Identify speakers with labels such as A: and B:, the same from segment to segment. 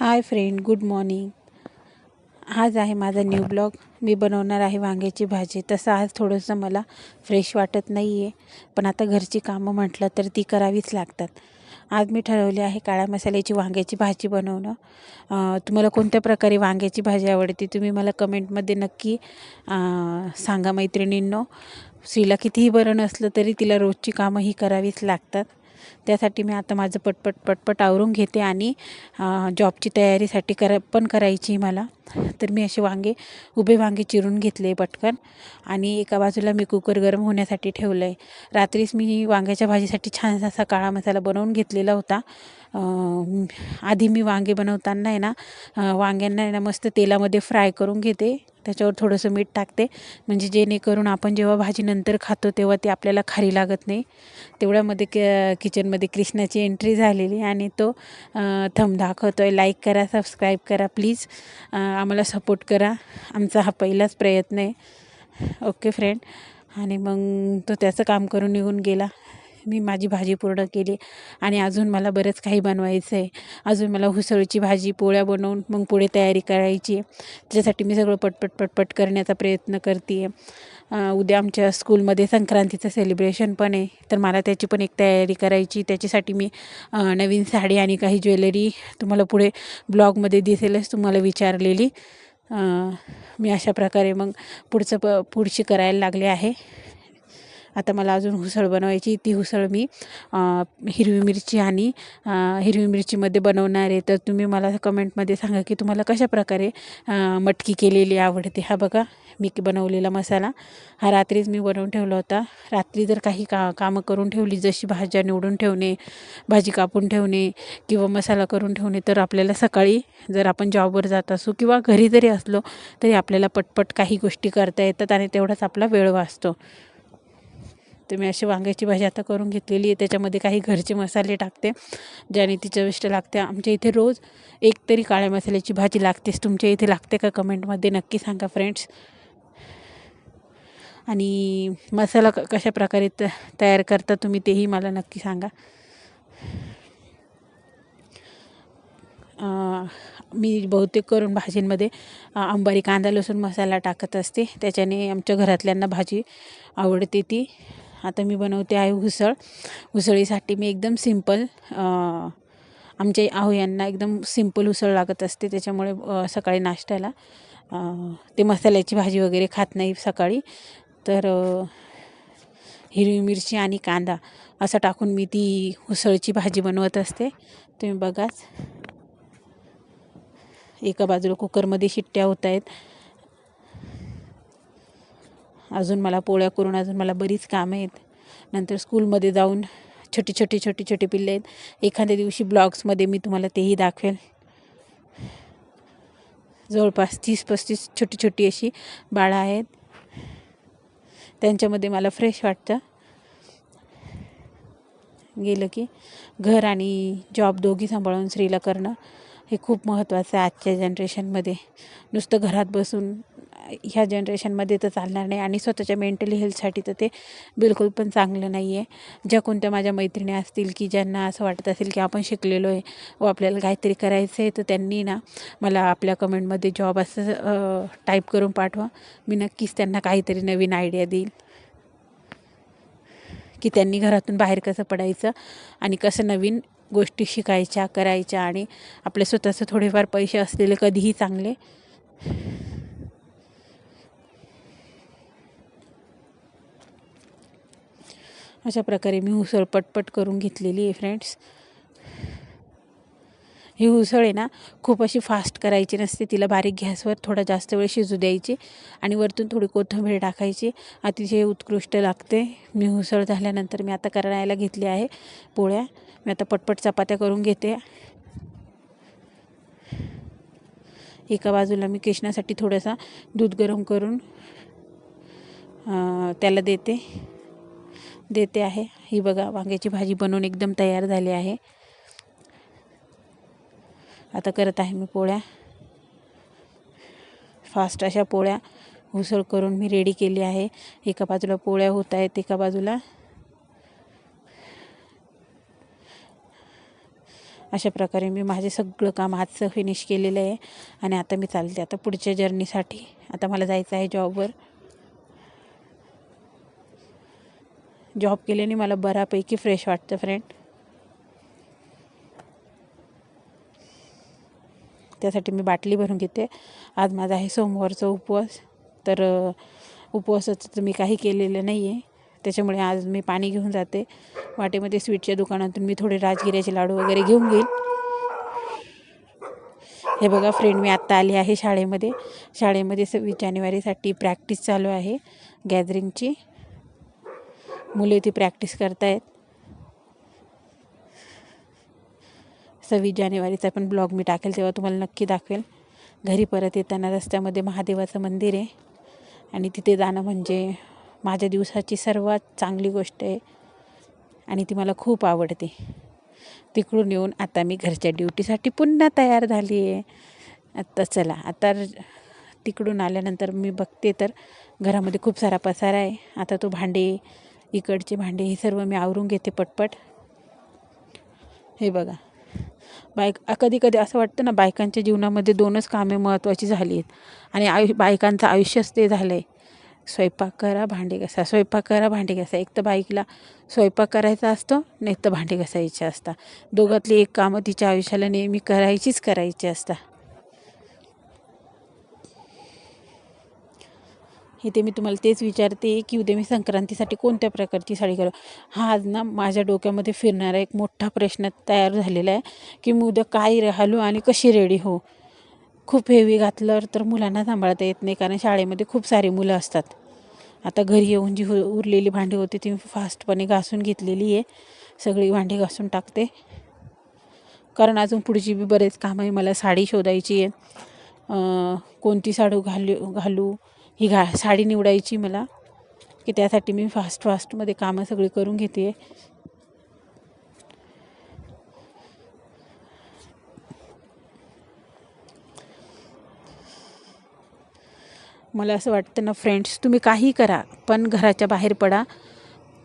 A: Hi friend good morning आज आहे माझा न्यू ब्लॉग मी बनवणार आहे वांग्याची भाजी. तसं आज थोडंसं मला फ्रेश वाटत नाही आहे पण आता घरची कामं म्हटलं तर ती करावीच लागतात. आज मी ठरवले आहे काळ्या मसाल्याची वांग्याची भाजी बनवणं. तुम्हाला कोणत्या प्रकारे वांग्याची भाजी आवडते तुम्ही मला कमेंटमध्ये नक्की सांगा मैत्रिणींनो. स्त्रीला कितीही बरं नसलं तरी तिला रोजची कामं ही करावीच लागतात. त्यासाठी मी आता माझं पटपट पटपट आवरून घेते आणि जॉबची तयारीसाठी करा पण करायची मला. तर मी असे वांगे उभे वांगे चिरून घेतले पटकन. आणि एका बाजूला मी कुकर गरम होण्यासाठी ठेवलं आहे रात्रीच मी वांग्याच्या भाजीसाठी छान असा काळा मसाला बनवून घेतलेला होता. आधी मी वांगे बनवताना आहे ना वांग्यांना आहे ना मस्त तेलामध्ये फ्राय करून घेते. त्याच्यावर थोडंसं मीठ टाकते. म्हणजे जेणेकरून आपण जेव्हा भाजी नंतर खातो तेव्हा ती आपल्याला खारी लागत नाही. तेवढ्यामध्ये क किचनमध्ये कृष्णाची एंट्री झालेली आणि तो थम दाखवतो आहे लाईक करा सबस्क्राईब करा प्लीज आम्हाला सपोर्ट करा. आमचा हा पहिलाच प्रयत्न आहे. ओके फ्रेंड आणि मग तो त्याचं काम करून निघून गेला. मी माझी भाजी पूर्ण केली. आणि अजून मला बरंच काही बनवायचं आहे अजून मला हुसळीची भाजी पोळ्या बनवून मग पुढे तयारी करायची. त्याच्यासाठी मी सगळं पटपट पटपट करण्याचा प्रयत्न करते आहे उद्या आमच्या स्कूलमध्ये संक्रांतीचं सेलिब्रेशन पण आहे. तर मला त्याची पण एक तयारी करायची. त्याच्यासाठी मी नवीन साडी आणि काही ज्वेलरी तुम्हाला पुढे ब्लॉगमध्ये दिसेलच तुम्हाला विचारलेली. मी अशा प्रकारे मग पुढचं प पुढची करायला लागले आहे. आता मला अजून उसळ बनवायची ती उसळ मी हिरवी मिरची आणि हिरवी मिरचीमध्ये बनवणार आहे. तर तुम्ही मला कमेंटमध्ये सांगा की तुम्हाला कशा प्रकारे मटकी केलेली आवडते. हा बघा मी बनवलेला मसाला. हा रात्रीच मी बनवून ठेवला होता. रात्री जर काही का कामं करून ठेवली जशी भाज्या निवडून ठेवणे भाजी कापून ठेवणे किंवा मसाला करून ठेवणे तर आपल्याला सकाळी जर आपण जॉबवर जात असू किंवा घरी जरी असलो तरी आपल्याला पटपट काही गोष्टी करता येतात आणि तेवढाच आपला वेळ वाचतो. तर मी अशी वांग्याची भाजी आता करून घेतलेली आहे. त्याच्यामध्ये काही घरचे मसाले टाकते ज्याने ती चविष्ट लागते. आमच्या इथे रोज एक तरी काळ्या मसाल्याची भाजी लागतेच. तुमच्या इथे लागते का कमेंटमध्ये नक्की सांगा फ्रेंड्स आणि मसाला क कशा प्रकारे त तयार करता तुम्ही तेही मला नक्की सांगा. मी बहुतेक करून भाजींमध्ये अंबारी कांदा लसूण मसाला टाकत असते. त्याच्याने आमच्या घरातल्यांना भाजी आवडते ती. आता मी बनवते आहे उसळ. उसळीसाठी मी एकदम सिंपल आमच्या आहो यांना एकदम सिंपल उसळ लागत असते. त्याच्यामुळे सकाळी नाश्त्याला ते मसाल्याची भाजी वगैरे खात नाही सकाळी. तर हिरवी मिरची आणि कांदा असं टाकून मी ती उसळची भाजी बनवत असते. तुम्ही बघाच. एका बाजूला कुकरमध्ये शिट्ट्या होत आहेत. अजून मला पोळ्या करून अजून मला बरीच कामं आहेत. नंतर स्कूलमध्ये जाऊन छोटी छोटी छोटी छोटी पिल्ले आहेत. एखाद्या दिवशी ब्लॉग्समध्ये मी तुम्हाला तेही दाखवेल. जवळपास तीस पस्तीस छोटी छोटी अशी बाळं आहेत. त्यांच्यामध्ये मला फ्रेश वाटतं. गेलं की घर आणि जॉब दोघी सांभाळून स्त्रीला करणं हे खूप महत्त्वाचं आहे आजच्या जनरेशनमध्ये नुसतं घरात बसून ह्या जनरेशनमध्ये तर चालणार नाही आणि स्वतःच्या मेंटली हेल्थसाठी तर ते बिलकुल पण चांगलं नाही आहे. ज्या कोणत्या माझ्या मैत्रिणी असतील की ज्यांना असं वाटत असेल की आपण शिकलेलो आहे व आपल्याला काहीतरी करायचं आहे तर त्यांनी ना मला आपल्या कमेंटमध्ये जॉब असं टाईप करून पाठवा. मी नक्कीच त्यांना काहीतरी नवीन आयडिया देईल. की त्यांनी घरातून बाहेर कसं पडायचं आणि कसं नवीन गोष्टी शिकायच्या करायच्या आणि आपले स्वतःचं थोडेफार पैसे असलेले कधीही चांगले. अशा प्रकारे मी उसळ पटपट करून घेतलेली आहे फ्रेंड्स ही उसळ आहे ना खूप अशी फास्ट करायची नसते. तिला बारीक गॅसवर थोडा जास्त वेळ शिजू द्यायची आणि वरतून थोडी कोथिंबीर टाकायची. अतिशय उत्कृष्ट लागते. मी उसळ झाल्यानंतर मी आता करायला घेतली आहे पोळ्या. मी आता पटपट चपात्या करून घेते. एका बाजूला मी कृष्णासाठी थोडासा दूध गरम करून त्याला देते. देते आहे. ही बघा वांग्याची भाजी बनवून एकदम तयार झाली आहे. आता करत आहे मी पोळ्या. फास्ट अशा पोळ्या उसळ करून मी रेडी केली आहे. एका बाजूला पोळ्या होत आहेत एका बाजूला अशा प्रकारे मी माझे सगळं काम आजचं फिनिश केलेलं आहे. आणि आता मी चालते आता पुढच्या जर्नीसाठी आता मला जायचं आहे जॉबवर जॉब केल्याने मला बऱ्यापैकी फ्रेश वाटतं फ्रेंड त्यासाठी मी बाटली भरून घेते. आज माझा आहे सोमवारचा उपवास. तर उपवासाचं तर मी काही केलेलं नाही आहे त्याच्यामुळे आज मी पाणी घेऊन जाते. वाटेमध्ये स्वीटच्या दुकानातून मी थोडे राजगिऱ्याचे लाडू वगैरे घेऊन घेईल हे बघा फ्रेंड मी आत्ता आली आहे शाळेमध्ये. शाळेमध्ये सव्वीस जानेवारीसाठी प्रॅक्टिस चालू आहे. गॅदरिंगची मुले ती प्रॅक्टिस करतायत. सव्वीस जानेवारीचा पण ब्लॉग मी टाकेल तेव्हा तुम्हाला नक्की दाखवेल. घरी परत येताना रस्त्यामध्ये महादेवाचं मंदिर आहे. आणि तिथे जाणं म्हणजे माझ्या दिवसाची सर्वात चांगली गोष्ट आहे. आणि ती मला खूप आवडते. तिकडून येऊन आता मी घरच्या ड्युटीसाठी पुन्हा तयार झाली आहे. आत्ता चला आता तिकडून आल्यानंतर मी बघते तर घरामध्ये खूप सारा पसारा आहे. आता तो भांडे इकडचे भांडे हे सर्व मी आवरून घेते पटपट. हे बघा. बायक कधी कधी असं वाटतं ना बायकांच्या जीवनामध्ये दोनच कामे महत्त्वाची झाली आहेत. आणि आयु बायकांचं आयुष्यच ते झालं आहे स्वयंपाक करा भांडे घासा. स्वयंपाक करा भांडे घासा. एक तर बाईकला स्वयंपाक करायचा असतो नाही तर भांडे घासायचे असतात. दोघातली एक कामं तिच्या आयुष्याला नेहमी करायचीच करायची असतात. इथे मी तुम्हाला तेच विचारते की उद्या मी संक्रांतीसाठी कोणत्या प्रकारची साडी करू हा आज ना माझ्या डोक्यामध्ये फिरणारा एक मोठा प्रश्न तयार झालेला आहे की मी उद्या काय घालू आणि कशी रेडी हो खूप हेवी घातलं तर मुलांना सांभाळता येत नाही कारण शाळेमध्ये खूप सारी मुलं असतात. आता घरी येऊन जी उरलेली भांडी होती ती मी फास्टपणे घासून घेतलेली आहे. सगळी भांडी घासून टाकते. कारण अजून पुढची बी बरेच कामं आहे. मला साडी शोधायची आहे. कोणती साडी घालू घालू? ही घा साडी निवडायची मला की त्यासाठी मी फास्ट फास्टमध्ये कामं सगळी करून घेते. मला असं वाटतं ना फ्रेंड्स तुम्ही काही करा पण घराच्या बाहेर पडा.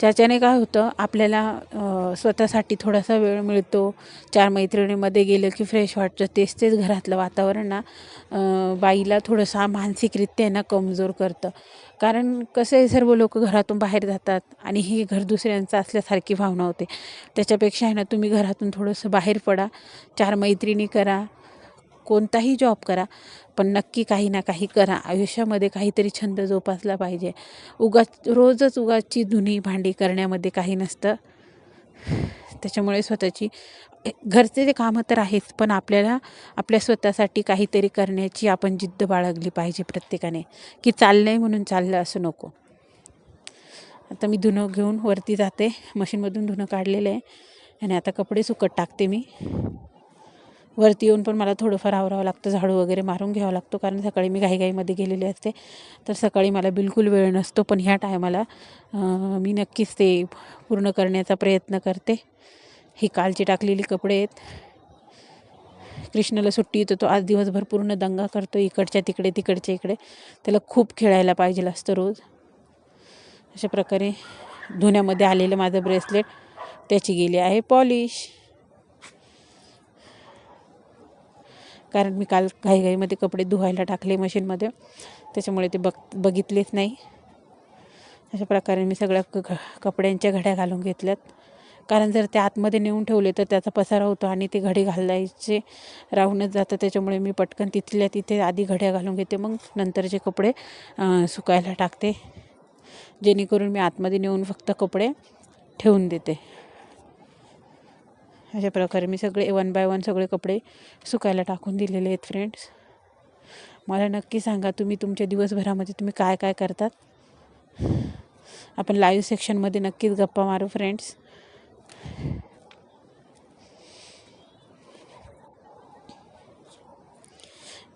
A: त्याच्याने काय होतं आपल्याला स्वतःसाठी थोडासा वेळ मिळतो. चार मैत्रिणीमध्ये गेलं की फ्रेश वाटतं. तेच तेच घरातलं वातावरण ना बाईला थोडंसं मानसिकरित्या आहे ना कमजोर करतं. कारण कसं आहे सर्व लोक घरातून बाहेर जातात आणि ही घर दुसऱ्यांचं असल्यासारखी भावना होते. त्याच्यापेक्षा आहे ना तुम्ही घरातून थोडंसं बाहेर पडा. चार मैत्रिणी करा. कोणताही जॉब करा पण नक्की काही ना काही करा. आयुष्यामध्ये काहीतरी छंद जोपासला पाहिजे. उगाच रोजच उगाची धुनी भांडी करण्यामध्ये काही नसतं. त्याच्यामुळे स्वतःची घरचे जे कामं तर आहेच पण आपल्याला आपल्या स्वतःसाठी काहीतरी करण्याची आपण जिद्द बाळगली पाहिजे प्रत्येकाने की चाललं आहे म्हणून चाललं असं नको. आता मी धुणं घेऊन वरती जाते. मशीनमधून धुणं काढलेलं आहे. आणि आता कपडे सुकत टाकते मी. वरती येऊन पण मला थोडंफार आवरावं लागतं झाडू वगैरे मारून घ्यावं लागतो कारण सकाळी मी घाईघाईमध्ये गेलेली असते. तर सकाळी मला बिलकुल वेळ नसतो पण ह्या टायमाला मी नक्कीच ते पूर्ण करण्याचा प्रयत्न करते. ही कालची टाकलेली कपडे आहेत. कृष्णाला सुट्टी येतो तो आज दिवसभर पूर्ण दंगा करतो इकडच्या तिकडे तिकडच्या इकडे. त्याला खूप खेळायला पाहिजे असतं रोज. अशा प्रकारे धुण्यामध्ये आलेलं माझं ब्रेसलेट त्याची गेली आहे पॉलिश. कारण मी काल घाईघाईमध्ये कपडे धुवायला टाकले मशीनमध्ये. त्याच्यामुळे ते बघ बघितलेच नाही. अशा प्रकारे मी सगळ्या क घ- कपड्यांच्या घड्या घालून घेतल्यात. कारण जर ते आतमध्ये नेऊन ठेवले तर त्याचा पसारा होतो आणि ते घडी घालायचे राहूनच जातं. त्याच्यामुळे मी पटकन तिथल्या तिथे आधी घड्या घालून घेते. मग नंतरचे कपडे सुकायला टाकते. जेणेकरून मी आतमध्ये नेऊन फक्त कपडे ठेवून देते. अशा प्रकारे मी सगळे वन बाय वन सगळे कपडे सुकायला टाकून दिलेले आहेत फ्रेंड्स मला नक्की सांगा तुम्ही तुमच्या दिवसभरामध्ये तुम्ही काय काय करतात? आपण लाईव्ह सेक्शनमध्ये नक्कीच गप्पा मारू फ्रेंड्स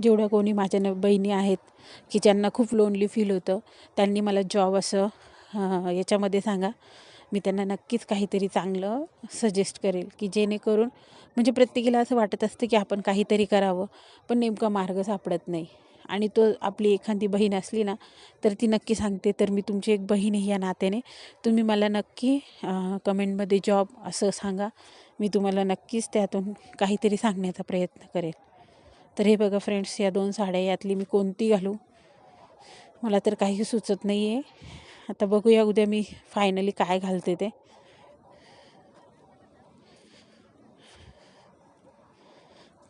A: जेवढ्या कोणी माझ्या न बहिणी आहेत की ज्यांना खूप लोनली फील होतं त्यांनी मला जॉब असं याच्यामध्ये सांगा. मी त्यांना नक्कीच काहीतरी चांगलं सजेस्ट करेल की जेणेकरून म्हणजे प्रत्येकीला असं वाटत असतं की आपण काहीतरी करावं पण नेमका मार्ग सापडत नाही. आणि तो आपली एखादी बहीण असली ना तर ती नक्की सांगते तर मी तुमची एक बहीण आहे या नात्याने. तुम्ही मला नक्की कमेंटमध्ये जॉब असं सांगा. मी तुम्हाला नक्कीच त्यातून काहीतरी सांगण्याचा प्रयत्न करेल. तर हे बघा फ्रेंड्स या दोन साड्या यातली मी कोणती घालू? मला तर काही सुचत नाही आहे आता बघूया उद्या मी फायनली काय घालते ते.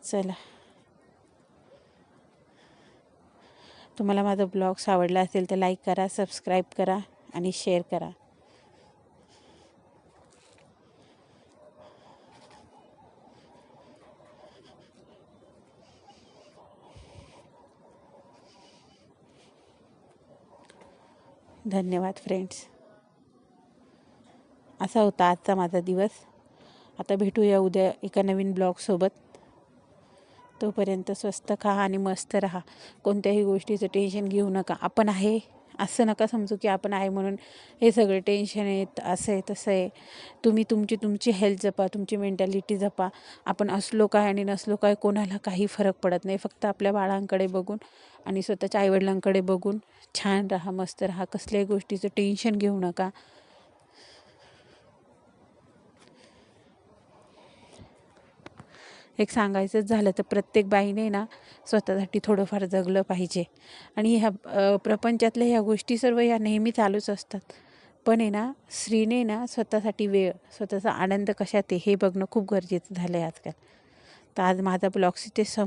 A: चला. तुम्हाला माझा ब्लॉग्स आवडला असेल तर लाईक करा सबस्क्राईब करा आणि शेअर करा. धन्यवाद फ्रेंड्स असा होता आजचा माझा दिवस. आता भेटूया उद्या एका नवीन ब्लॉगसोबत तोपर्यंत स्वस्त खा आणि मस्त राहा. कोणत्याही गोष्टीचं टेन्शन घेऊ नका. आपण आहे असं नका समजू की आपण आहे म्हणून हे सगळे टेन्शन आहेत असं आहे तसं आहे. तुम्ही तुमची तुमची हेल्थ जपा तुमची मेंटॅलिटी जपा. आपण असलो काय आणि नसलो काय कोणाला काही फरक पडत नाही. फक्त आपल्या बाळांकडे बघून आणि स्वतःच्या आईवडिलांकडे बघून छान राहा मस्त राहा. कसल्याही गोष्टीचं टेन्शन घेऊ नका. एक सांगायचंच झालं तर प्रत्येक बाईने ना स्वतःसाठी थोडंफार जगलं पाहिजे. आणि ह्या प्रपंचातल्या ह्या गोष्टी सर्व या नेहमी चालूच असतात. पण आहे ना स्त्रीने ना स्वतःसाठी वेळ स्वतःचा आनंद कशात आहे हे बघणं खूप गरजेचं झालं आहे आजकाल. तर आज माझा ब्लॉग्स इथे सं